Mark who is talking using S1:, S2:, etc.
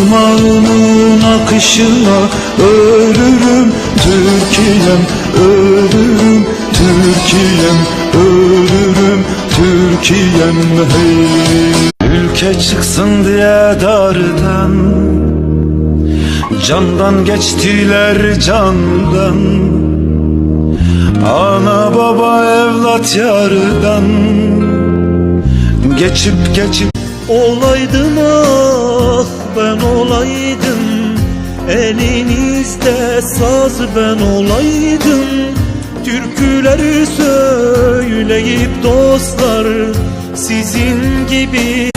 S1: Damağının akışına ölürüm Türkiye'm ölürüm Türkiye'm ölürüm Türkiye'm. Hey Ülke çıksın diye dardan Candan geçtiler candan. Ana baba evlat yardan Geçip geçip
S2: Olaydım ah olaydım Elinizde saz ben olaydım. Türküleri söyleyip dostlar Sizin gibi